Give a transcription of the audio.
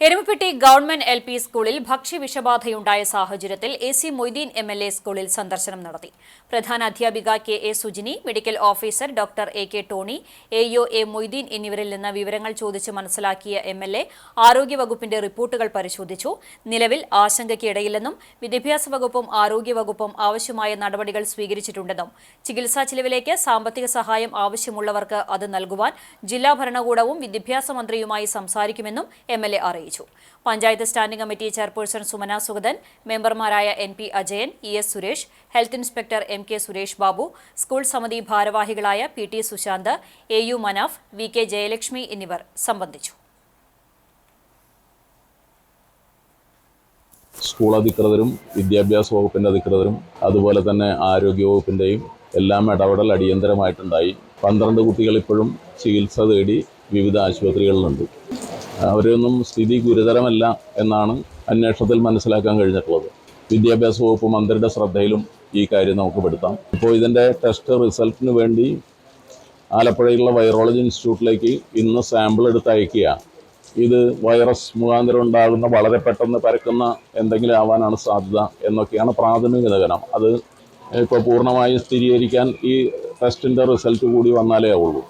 Erumapetty government L P സ്കൂളിൽ ഭക്ഷ്യവിഷബാധയുണ്ടായ സാഹചര്യത്തിൽ A C Moideen M L A സ്കൂളിൽ സന്ദർശനം നടത്തി. പ്രധാന അധ്യാപിക K A Sujini medical officer doctor A K Tony A O A Moideen എന്നിവരിൽ നിന്ന് വിവരങ്ങൾ ചോദിച്ച് മനസ്സിലാക്കിയ എം എൽ എ ആരോഗ്യവകുപ്പിന്റെ റിപ്പോർട്ടുകൾ പരിശോധിച്ചു. നിലവിൽ ആശങ്കയ്ക്കിടയില്ലെന്നും വിദ്യാഭ്യാസ വകുപ്പും ആരോഗ്യവകുപ്പും ആവശ്യമായ നടപടികൾ സ്വീകരിച്ചിട്ടുണ്ടെന്നും ചികിത്സാ ചിലവിലേക്ക് സാമ്പത്തിക സഹായം ആവശ്യമുള്ളവർക്ക് അത് നൽകുവാൻ ജില്ലാ ഭരണകൂടവും വിദ്യാഭ്യാസ മന്ത്രിയുമായി സംസാരിക്കുമെന്നും എം എൽ എ അറിയിച്ചു. Panchayat standing committee chairperson Sumana Sugathan മെമ്പർമാരായ N P Ajayan E S Suresh health inspector M K Suresh Babu school സമിതി ഭാരവാഹികളായ P T Sushanth A U Manaf V K Jayalakshmi എന്നിവർ സംബന്ധിച്ചു. School അധികൃതരും വിദ്യാഭ്യാസ വകുപ്പിന്റെ അധികൃതരും അതുപോലെ തന്നെ ആരോഗ്യ വകുപ്പിന്റെയും എല്ലാം ഇടപെടൽ അടിയന്തരമായിട്ടുണ്ടായി. പന്ത്രണ്ട് കുട്ടികൾ ഇപ്പോഴും ചികിത്സ തേടി വിവിധ ആശുപത്രികളിലുണ്ട്. അവരൊന്നും സ്ഥിതി ഗുരുതരമല്ല എന്നാണ് അന്വേഷണത്തിൽ മനസ്സിലാക്കാൻ കഴിഞ്ഞിട്ടുള്ളത്. വിദ്യാഭ്യാസ വകുപ്പ് മന്ത്രിയുടെ ശ്രദ്ധയിലും ഈ കാര്യം നമുക്ക് പെടുത്താം. ഇപ്പോൾ ഇതിന്റെ ടെസ്റ്റ് റിസൾട്ടിന് വേണ്ടി ആലപ്പുഴയിലുള്ള വൈറോളജി ഇൻസ്റ്റിറ്റ്യൂട്ടിലേക്ക് ഇന്ന് സാമ്പിൾ എടുത്ത് അയക്കുക ഇത് വൈറസ് മുഖാന്തരം ഉണ്ടാകുന്ന വളരെ പെട്ടെന്ന് പരക്കുന്ന എന്തെങ്കിലും ആവാനാണ് സാധ്യത എന്നൊക്കെയാണ് പ്രാഥമിക നിഗമനം. അത് ഇപ്പോൾ പൂർണമായും സ്ഥിരീകരിക്കാൻ ഈ ടെസ്റ്റിന്റെ റിസൾട്ട് കൂടി വന്നാലേ ആവുള്ളൂ.